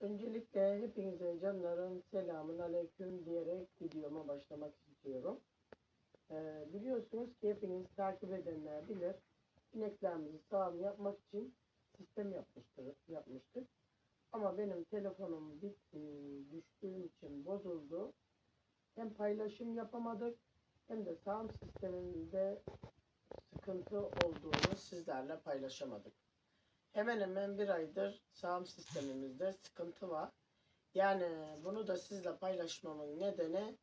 Öncelikle hepinize canlarım selamun aleyküm diyerek videoma başlamak istiyorum. Ee, biliyorsunuz ki hepiniz takip edenler bilir. İneklerimizi sağım yapmak için sistem yapmıştır, yapmıştık. Ama benim telefonum bit, e, düştüğüm için bozuldu. Hem paylaşım yapamadık hem de sağım sisteminde sıkıntı olduğunu sizlerle paylaşamadık. Hemen hemen bir aydır sağım sistemimizde sıkıntı var. Yani bunu da sizle paylaşmamın nedeni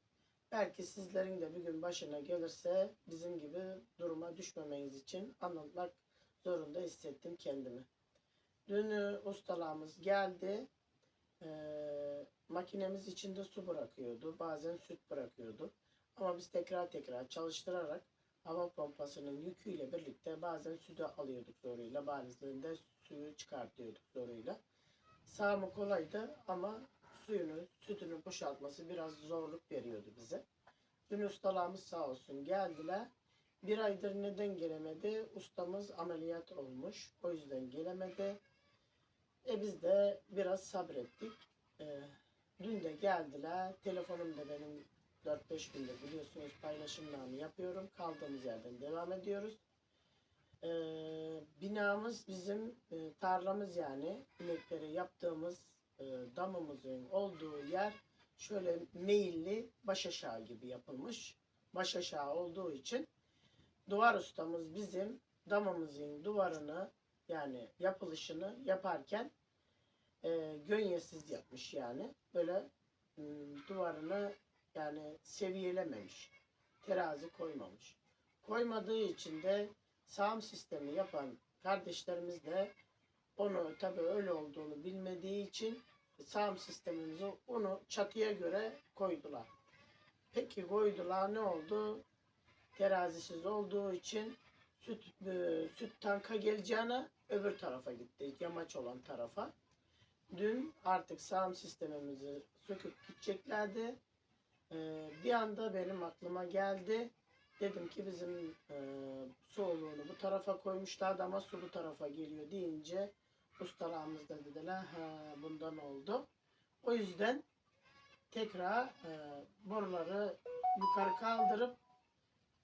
belki sizlerin de bir gün başına gelirse bizim gibi duruma düşmemeniz için anlatmak zorunda hissettim kendimi. Dün e, ustalığımız geldi. Ee, makinemiz içinde su bırakıyordu. Bazen süt bırakıyordu. Ama biz tekrar tekrar çalıştırarak hava pompasının yüküyle birlikte bazen sütü alıyorduk zoruyla. Bazen de suyu çıkartıyorduk zoruyla. Sağımı kolaydı ama suyunu, sütünü boşaltması biraz zorluk veriyordu bize. Dün ustalarımız sağ olsun geldiler. Bir aydır neden gelemedi? Ustamız ameliyat olmuş. O yüzden gelemedi. E biz de biraz sabrettik. E, dün de geldiler. Telefonum da benim 4-5 gündür biliyorsunuz paylaşımlarını yapıyorum. Kaldığımız yerden devam ediyoruz. E, binamız bizim e, tarlamız yani inekleri yaptığımız e, damımızın olduğu yer şöyle meyilli baş aşağı gibi yapılmış. Baş aşağı olduğu için duvar ustamız bizim damımızın duvarını yani yapılışını yaparken e, gönyesiz yapmış yani. Böyle m, duvarını yani seviyelememiş. Terazi koymamış. Koymadığı için de sağım sistemi yapan kardeşlerimiz de onu tabii öyle olduğunu bilmediği için sağım sistemimizi onu çatıya göre koydular. Peki koydular ne oldu? Terazisiz olduğu için süt, e, süt tanka geleceğine öbür tarafa gitti. Yamaç olan tarafa. Dün artık sağım sistemimizi söküp gideceklerdi. Ee, bir anda benim aklıma geldi. Dedim ki bizim e, su oluğunu bu tarafa koymuşlardı ama su bu tarafa geliyor deyince ustalarımız da dediler ha bundan oldu. O yüzden tekrar e, boruları yukarı kaldırıp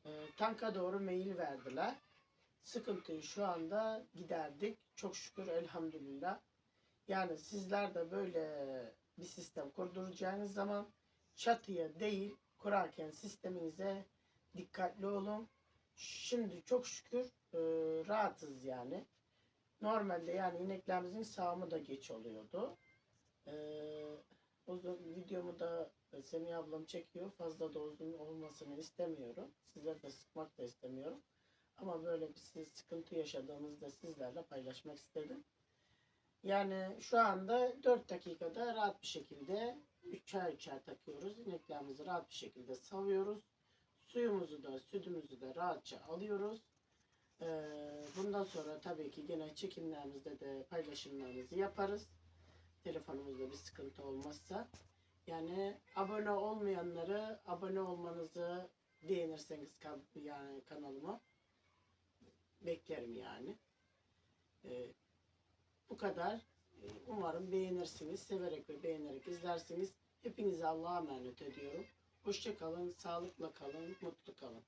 e, tanka doğru meyil verdiler. Sıkıntıyı şu anda giderdik. Çok şükür elhamdülillah. Yani sizler de böyle bir sistem kurduracağınız zaman çatıya değil kurarken sisteminize dikkatli olun. Şimdi çok şükür e, rahatız yani. Normalde yani ineklerimizin sağımı da geç oluyordu. E, uzun videomu da Semih ablam çekiyor. Fazla da uzun olmasını istemiyorum. Sizler de sıkmak da istemiyorum. Ama böyle bir siz sıkıntı yaşadığınızda sizlerle paylaşmak istedim. Yani şu anda 4 dakikada rahat bir şekilde üçer üçer takıyoruz. İneklerimizi rahat bir şekilde savuyoruz. Suyumuzu da sütümüzü de rahatça alıyoruz. Ee, bundan sonra tabii ki gene çekimlerimizde de paylaşımlarımızı yaparız. Telefonumuzda bir sıkıntı olmazsa. Yani abone olmayanları abone olmanızı beğenirseniz yani kanalıma beklerim yani. Ee, bu kadar. Ee, Umarım beğenirsiniz. Severek ve beğenerek izlersiniz. Hepinize Allah'a emanet ediyorum. Hoşça kalın, sağlıkla kalın, mutlu kalın.